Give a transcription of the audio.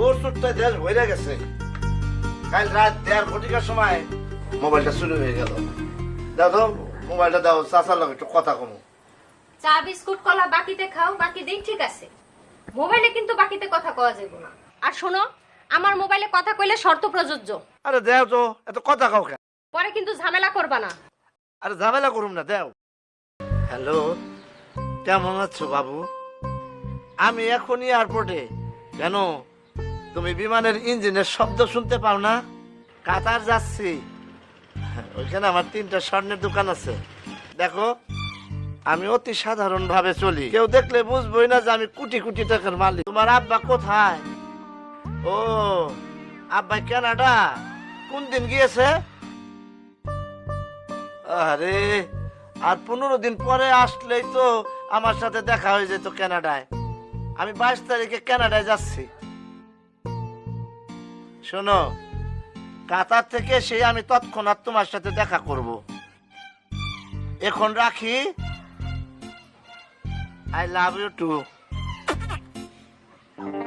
চোর চোরটা দেশ ভরে গেছে। কাল রাত দেড় ঘটিকার সময় মোবাইলটা চুরি হয়ে গেল। দাও তো মোবাইলটা দাও চাচার লগে একটু কথা কমু। চা বিস্কুট কলা বাকিতে খাও বাকি দিন ঠিক আছে। মোবাইলে কিন্তু বাকিতে কথা কওয়া যাবে না। আর শোনো আমার মোবাইলে কথা কইলে শর্ত প্রযোজ্য। আরে দেও তো এত কথা কেন? পরে কিন্তু ঝামেলা করবা না। আরে ঝামেলা করুম না দেও। হ্যালো কেমন আছো বাবু? আমি এখনই এয়ারপোর্টে কেন? তুমি বিমানের ইঞ্জিনের শব্দ শুনতে পাও না? কাতার যাচ্ছি। ওইখানে আমার তিনটা স্বর্ণের দোকান আছে। দেখো, আমি অতি সাধারণ ভাবে চলি। কেউ দেখলে বুঝবোই না যে আমি কোটি কোটি টাকার মালিক। তোমার আব্বা কোথায়? ও আব্বা কেনাডা। কোন দিন গিয়েছে? আরে আর পনেরো দিন পরে আসলেই তো আমার সাথে দেখা হয়ে যেত কানাডায়। আমি বাইশ তারিখে কানাডায় যাচ্ছি। শোনো, কাতার থেকে সে আমি তৎক্ষণাৎ তোমার সাথে দেখা করব। এখন রাখি। I love you two